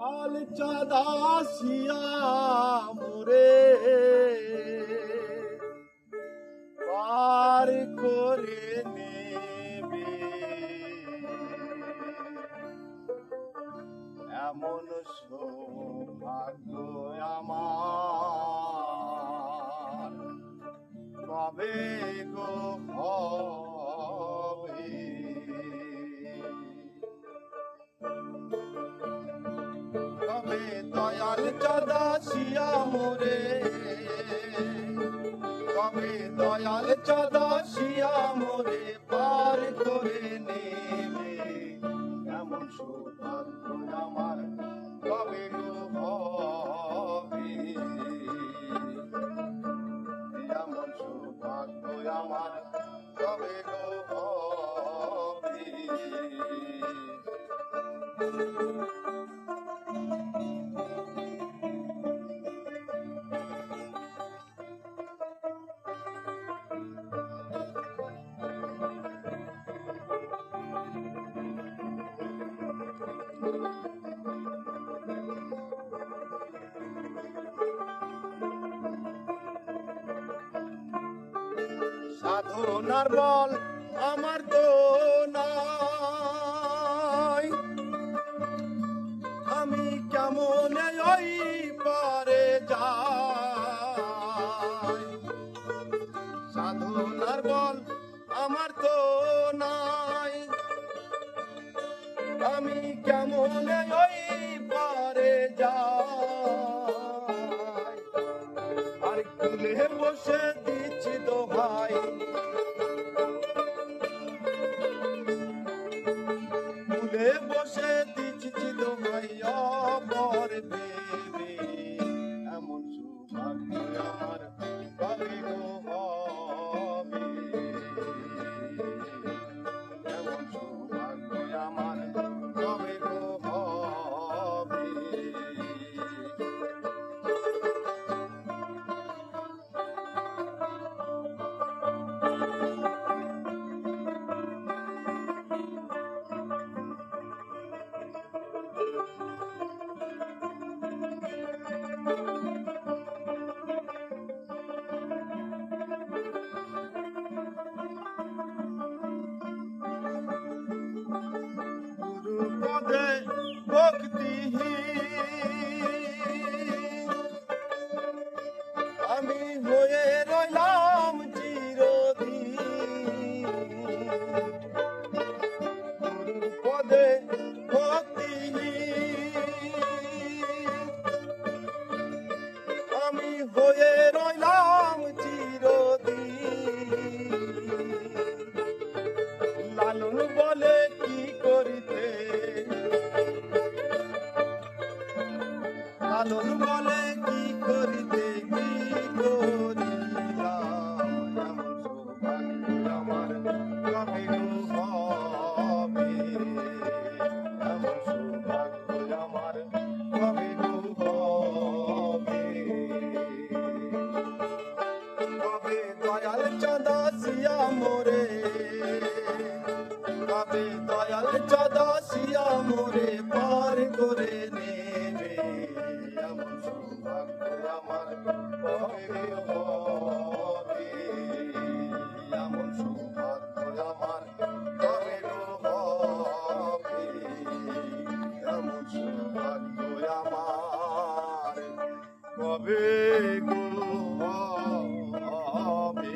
হাল চাদাসিয়া মোরে। পার করে নেবে। এমন সৌভাগ্য দয়াল চাঁদা শিয়া মোরে কবে দয়াল শিয়া মোরে পার করে নেবে। এমন সৌভাগ্য আমার কবে সৌভাগ্য আমার কবে গো সাধনার বল আমার তো আমি কেমন ওই পারে যাই? আর কুলে বসে দিচ্ছি তো ভাই। কুলে বসে দিচ্ছি লালন বলে কি করিতে এমন সৌভাগ্য আমার হবে হবে এমন সৌভাগ্য আমার হবে হবে এমন সৌভাগ্য কবে গো হবে